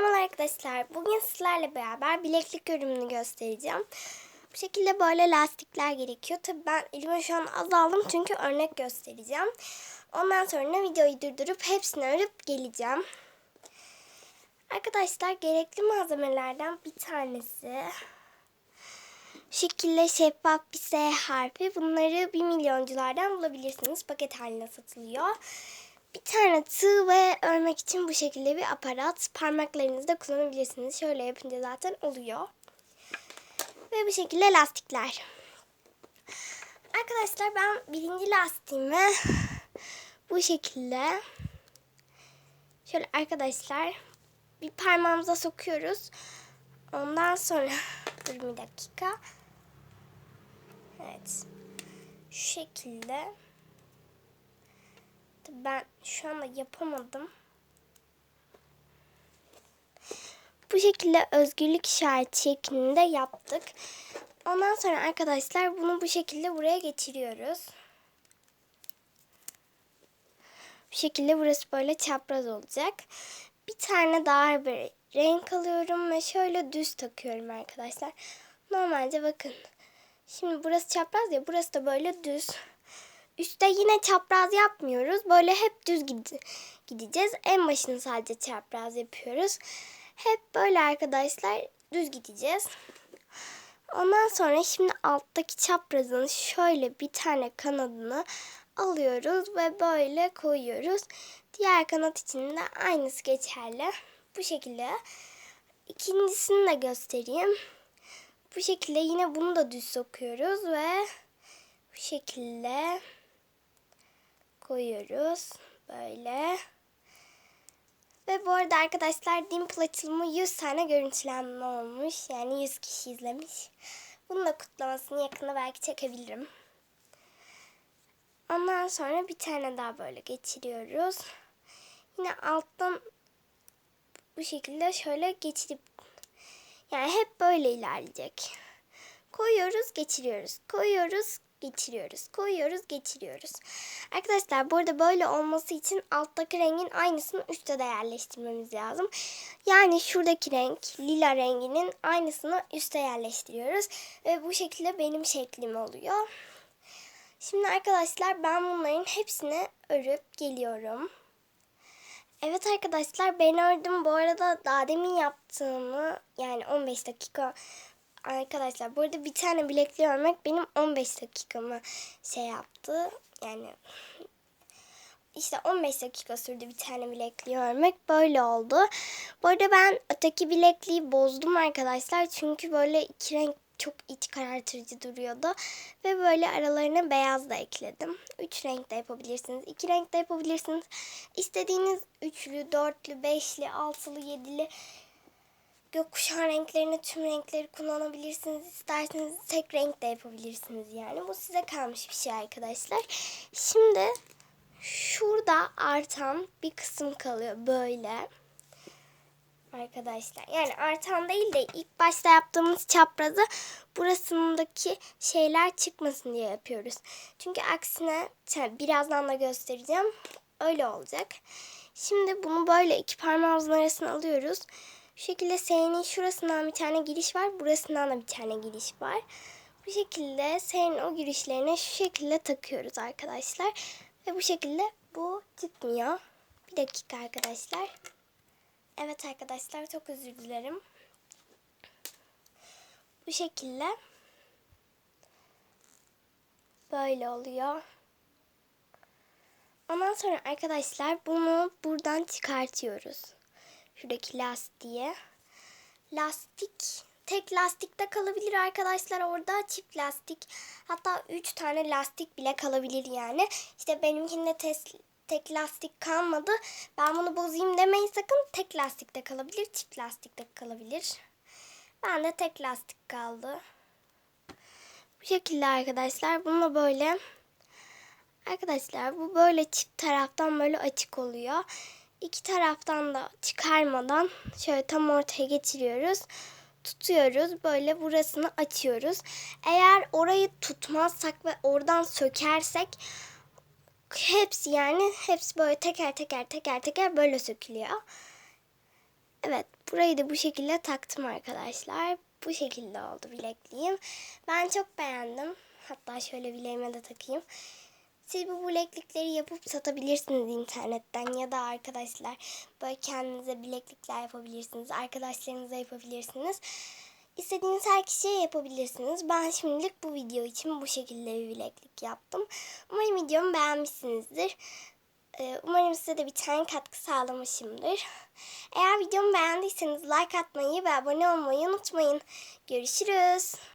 Merhaba arkadaşlar. Bugün sizlerle beraber bileklik örümünü göstereceğim. Bu şekilde böyle lastikler gerekiyor. Tabii ben elime şu an az aldım çünkü örnek göstereceğim. Ondan sonra videoyu durdurup hepsini örüp geleceğim. Arkadaşlar gerekli malzemelerden bir tanesi şekilde şeffaf bir S harfi. Bunları bir milyonculardan bulabilirsiniz. Paket haline satılıyor. Bir tane tığ ve örmek için bu şekilde bir aparat. Parmaklarınızda kullanabilirsiniz. Şöyle yapınca zaten oluyor. Ve bu şekilde lastikler. Arkadaşlar ben birinci lastiğimi bu şekilde şöyle arkadaşlar bir parmağımıza sokuyoruz. Ondan sonra dur bir dakika. Evet. Şu şekilde Tabii ben şu anda yapamadım. Bu şekilde özgürlük işareti şeklinde yaptık. Ondan sonra arkadaşlar bunu bu şekilde buraya geçiriyoruz. Bu şekilde burası böyle çapraz olacak. Bir tane daha bir renk alıyorum ve şöyle düz takıyorum arkadaşlar. Normalde bakın. Şimdi burası çapraz ya burası da böyle düz. Üste yine çapraz yapmıyoruz. Böyle hep düz gideceğiz. En başını sadece çapraz yapıyoruz. Hep böyle arkadaşlar düz gideceğiz. Ondan sonra şimdi alttaki çaprazın şöyle bir tane kanadını alıyoruz ve böyle koyuyoruz. Diğer kanat için de aynısı geçerli. Bu şekilde. İkincisini de göstereyim. Bu şekilde yine bunu da düz sokuyoruz ve bu şekilde koyuyoruz. Böyle. Ve bu arada arkadaşlar Dimple açılımı 100 tane görüntülenme olmuş. Yani 100 kişi izlemiş. Bunun da kutlamasını yakında belki çekebilirim. Ondan sonra bir tane daha böyle geçiriyoruz. Yine alttan bu şekilde şöyle geçirip yani hep böyle ilerleyecek. Koyuyoruz, geçiriyoruz. Koyuyoruz, geçiriyoruz. Koyuyoruz, geçiriyoruz. Arkadaşlar burada böyle olması için alttaki rengin aynısını üstte de yerleştirmemiz lazım. Yani şuradaki renk lila renginin aynısını üste yerleştiriyoruz. Ve bu şekilde benim şeklim oluyor. Şimdi arkadaşlar ben bunların hepsini örüp geliyorum. Evet arkadaşlar ben ördüm. Bu arada daha demin yaptığımı yani 15 dakika Arkadaşlar burada bir tane bilekli örmek benim 15 dakikamı şey yaptı. Yani işte 15 dakika sürdü bir tane bilekliği örmek. Böyle oldu. Bu arada ben öteki bilekliği bozdum arkadaşlar. Çünkü böyle iki renk çok iç karartırıcı duruyordu. Ve böyle aralarına beyaz da ekledim. Üç renk de yapabilirsiniz. iki renk de yapabilirsiniz. İstediğiniz üçlü, dörtlü, beşli, altılı, yedili gökkuşağı renklerini tüm renkleri kullanabilirsiniz. İsterseniz tek renk de yapabilirsiniz yani. Bu size kalmış bir şey arkadaşlar. Şimdi şurada artan bir kısım kalıyor böyle. Arkadaşlar yani artan değil de ilk başta yaptığımız çaprazı burasındaki şeyler çıkmasın diye yapıyoruz. Çünkü aksine birazdan da göstereceğim. Öyle olacak. Şimdi bunu böyle iki parmağımızın arasına alıyoruz. Bu şekilde S'nin şurasından bir tane giriş var. Burasından da bir tane giriş var. Bu şekilde S'nin o girişlerine şu şekilde takıyoruz arkadaşlar. Ve bu şekilde bu çıkmıyor. Bir dakika arkadaşlar. Evet arkadaşlar çok özür dilerim. Bu şekilde böyle oluyor. Ondan sonra arkadaşlar bunu buradan çıkartıyoruz şuradaki lastiğe. Lastik tek lastikte kalabilir arkadaşlar orada çift lastik hatta 3 tane lastik bile kalabilir yani. İşte benimkinde tes, tek lastik kalmadı. Ben bunu bozayım demeyin sakın. Tek lastikte kalabilir, çift lastikte kalabilir. Ben de tek lastik kaldı. Bu şekilde arkadaşlar. Bunu böyle Arkadaşlar bu böyle çift taraftan böyle açık oluyor iki taraftan da çıkarmadan şöyle tam ortaya getiriyoruz. Tutuyoruz. Böyle burasını açıyoruz. Eğer orayı tutmazsak ve oradan sökersek hepsi yani hepsi böyle teker teker teker teker böyle sökülüyor. Evet Burayı da bu şekilde taktım arkadaşlar. Bu şekilde oldu bilekliğim. Ben çok beğendim. Hatta şöyle bileğime de takayım. Siz bu bileklikleri yapıp satabilirsiniz internetten ya da arkadaşlar böyle kendinize bileklikler yapabilirsiniz. Arkadaşlarınıza yapabilirsiniz. İstediğiniz her kişiye yapabilirsiniz. Ben şimdilik bu video için bu şekilde bir bileklik yaptım. Umarım videomu beğenmişsinizdir. Ee, Umarım size de bir tane katkı sağlamışımdır. Eğer videomu beğendiyseniz like atmayı ve abone olmayı unutmayın. Görüşürüz.